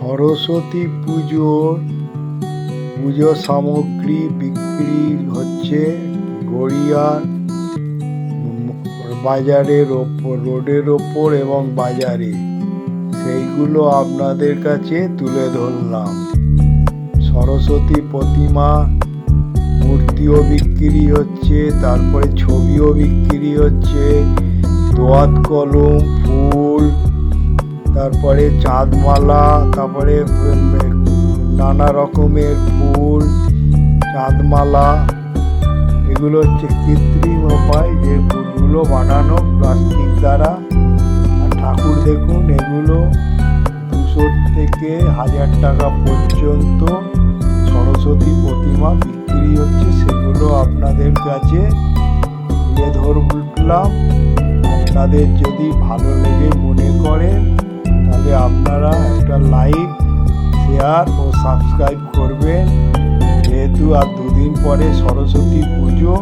সরস্বতী পুজোর পুজো সামগ্রী বিক্রি হচ্ছে গড়িয়ার বাজারের ওপর, রোডের ওপর এবং বাজারে। সেইগুলো আপনাদের কাছে তুলে ধরলাম। সরস্বতী প্রতিমা মূর্তিও বিক্রি হচ্ছে, তারপরে ছবিও বিক্রি হচ্ছে, দোয়াত কলম, ফুল তারপরে চাঁদমালা, তারপরে নানা রকমের ফুল, চাঁদমালা, এগুলো হচ্ছে কৃত্রিম উপায় যে ফুলগুলো বানানো প্লাস্টিক দ্বারা। আর ঠাকুর দেখুন, এগুলো দুশো থেকে হাজার টাকা পর্যন্ত সরস্বতী প্রতিমা বিক্রি হচ্ছে। সেগুলো আপনাদের কাছে তুলে ধরলাম। আপনাদের যদি ভালো লেগে মনে শেয়ার ও সাবস্ক্রাইব করবেন। যেহেতু আর দুদিন পরে সরস্বতী পুজো